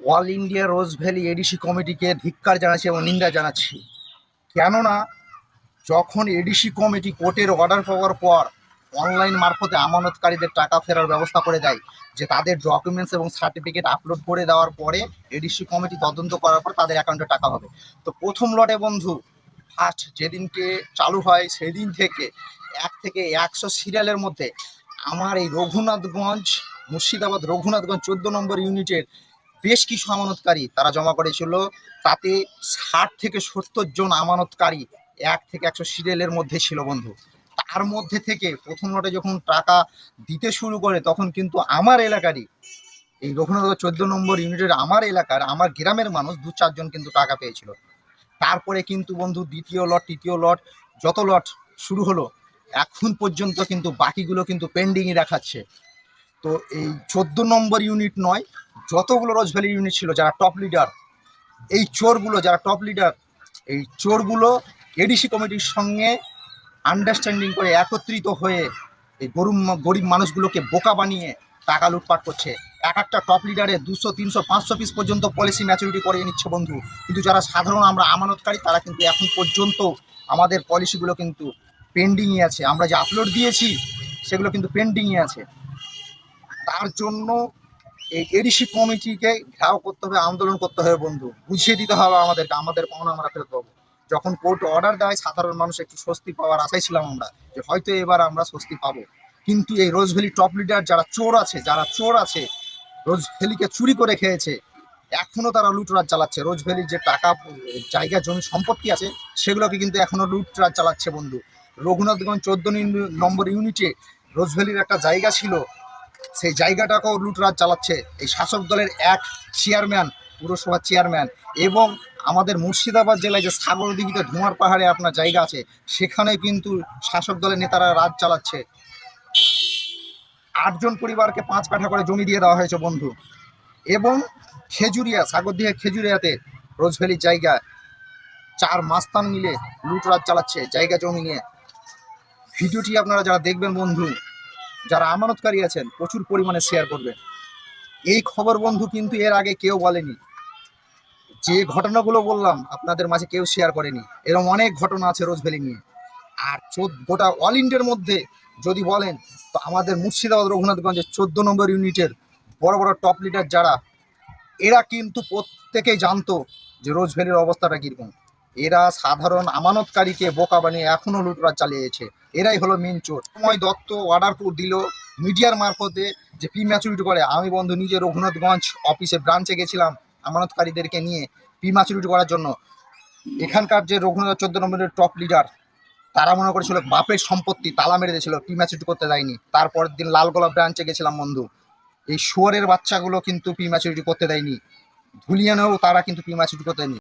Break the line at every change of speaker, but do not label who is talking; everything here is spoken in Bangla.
All India Rose Valley ADC কমিটিকে ধিক্কার জানাচ্ছি এবং নিন্দা জানাচ্ছি। কেননা, যখন এডিসি কমিটি কোর্টের অর্ডার পাওয়ার পর অনলাইন মারফতে আমানতকারীদের টাকা ফেরার ব্যবস্থা করে দেয়, যে তাদের ডকুমেন্টস এবং সার্টিফিকেট আপলোড করে দেওয়ার পরে এডিসি কমিটি তদন্ত করার পর তাদের অ্যাকাউন্টে টাকা হবে। তো প্রথম লটে বন্ধু ফার্স্ট যেদিনকে চালু হয় সেদিন থেকে এক থেকে একশো সিরিয়ালের মধ্যে আমার এই রঘুনাথগঞ্জ, মুর্শিদাবাদ রঘুনাথগঞ্জ চোদ্দ নম্বর ইউনিটের বেশ কিছু আমানতকারী, তারা জমা করেছিল। তাতে ষাট থেকে সত্তর জন আমানতকারী, এক থেকে একশো সিরিয়ালের মধ্যে ছিল বন্ধু। তার মধ্যে থেকে প্রথম লটে যখন টাকা দিতে শুরু করে, তখন কিন্তু আমার এলাকারই, এই রঘুনাথগঞ্জ চোদ্দ নম্বর ইউনিটের আমার এলাকার, আমার গ্রামের মানুষ দু চারজন কিন্তু টাকা পেয়েছিল। তারপরে কিন্তু বন্ধু দ্বিতীয় লট, তৃতীয় লট, যত লট শুরু হলো, এখন পর্যন্ত কিন্তু বাকিগুলো কিন্তু পেন্ডিংই দেখাচ্ছে। তো এই চোদ্দ নম্বর ইউনিট নয়, যতগুলো রোজ ভ্যালি ইউনিট ছিল, যারা টপ লিডার এই চোরগুলো, যারা টপ লিডার এই চোরগুলো এডিসি কমিটির সঙ্গে আন্ডারস্ট্যান্ডিং করে একত্রিত হয়ে এই গরুম, গরিব মানুষগুলোকে বোকা বানিয়ে টাকা লুটপাট করছে। এক একটা টপ লিডারে দুশো, তিনশো, পাঁচশো পিস পর্যন্ত পলিসি ম্যাচুরিটি করিয়ে নিচ্ছে বন্ধু। কিন্তু যারা সাধারণ আমরা আমানতকারী, তারা কিন্তু এখন পর্যন্ত আমাদের পলিসিগুলো কিন্তু পেন্ডিংই আছে। আমরা যে আপলোড দিয়েছি, সেগুলো কিন্তু পেন্ডিংই আছে। তার জন্য এই এডিসি কমিটিকে ঘেরাও করতে হবে, আন্দোলন করতে হবে বন্ধু। বুঝিয়ে দিতে হবে আমাদেরকে, আমাদের পাওনা আমরা ফেরত পাবো। যখন কোর্ট অর্ডার দেয়, সাধারণ মানুষ একটু স্বস্তি পাওয়ার আশায় ছিলাম আমরা যে হয়তো এবার আমরা স্বস্তি পাবো। কিন্তু এই রোজভ্যালি টপ লিডার যারা চোর আছে, যারা চোর আছে রোজভ্যালিকে চুরি করে খেয়েছে, এখনও তারা লুটরাজ চালাচ্ছে। রোজভ্যালির যে টাকা, জায়গা, জমি, সম্পত্তি আছে, সেগুলোকে কিন্তু এখনও লুটরাজ চালাচ্ছে বন্ধু। রঘুনাথগঞ্জ চোদ্দ নম্বর ইউনিটে রোজভ্যালির একটা জায়গা ছিল সেই জায়গাটাকেও লুটরাজ চালাচ্ছে। এই শাসক দলের এক চেয়ারম্যান পুরসভার চেয়ারম্যান এবং আমাদের মুর্শিদাবাদ জেলায় যে সাগরদিঘিতে ধোঁয়ার পাহাড়ে আপনার জায়গা আছে, সেখানে কিন্তু শাসক দলের নেতারা রাজ চালাচ্ছে। আটজন পরিবারকে পাঁচ কাঠা করে জমি দিয়ে দেওয়া হয়েছে বন্ধু। এবং খেজুরিয়া সাগরদিঘা খেজুরিয়াতে রোজভ্যালির জায়গা। চার মাস্তান মিলে লুটরাজ চালাচ্ছে জায়গা জমি নিয়ে। ভিডিওটি আপনারা যারা দেখবেন বন্ধু যারা আমানতকারী আছেন, প্রচুর পরিমাণে শেয়ার করবেন এই খবর বন্ধু কিন্তু এর আগে কেউ বলেনি। যে ঘটনাগুলো বললাম, আপনাদের মাঝে কেউ শেয়ার করেনি। এরকম অনেক ঘটনা আছে রোজভ্যালি নিয়ে। আর গোটা অল ইন্ডিয়ার মধ্যে যদি বলেন, তো আমাদের মুর্শিদাবাদ, রঘুনাথগঞ্জের চোদ্দ নম্বর ইউনিটের বড় বড় টপ লিডার যারা, এরা কিন্তু প্রত্যেকেই জানতো যে রোজভ্যালির অবস্থাটা কীরকম। এরা সাধারণ আমানতকারীকে বোকা বানিয়ে এখনও লুটরাজ চালিয়েছে। এরাই হলো মেন চোর। সময় দত্ত অর্ডার দিল মিডিয়ার মারফতে যে প্রি ম্যাচুরিটি করে। আমি বন্ধু নিজে রঘুনাথগঞ্জ অফিসে ব্রাঞ্চে গেছিলাম আমানতকারীদেরকে নিয়ে প্রি ম্যাচুরিটি করার জন্য। এখানকার যে রঘুনাথ চোদ্দ নম্বরের টপ লিডার তারা মনে করেছিল বাপের সম্পত্তি তালা মেরে দিয়েছিল প্রি ম্যাচুরিটি করতে দেয়নি। তারপরের দিন লালগোলা ব্রাঞ্চে গেছিলাম বন্ধু। এই শুয়ারের বাচ্চাগুলো কিন্তু প্রি ম্যাচুরিটি করতে দেয়নি। ধুলিয়ানেও তারা কিন্তু প্রি ম্যাচুরিটি করতে দেয়নি।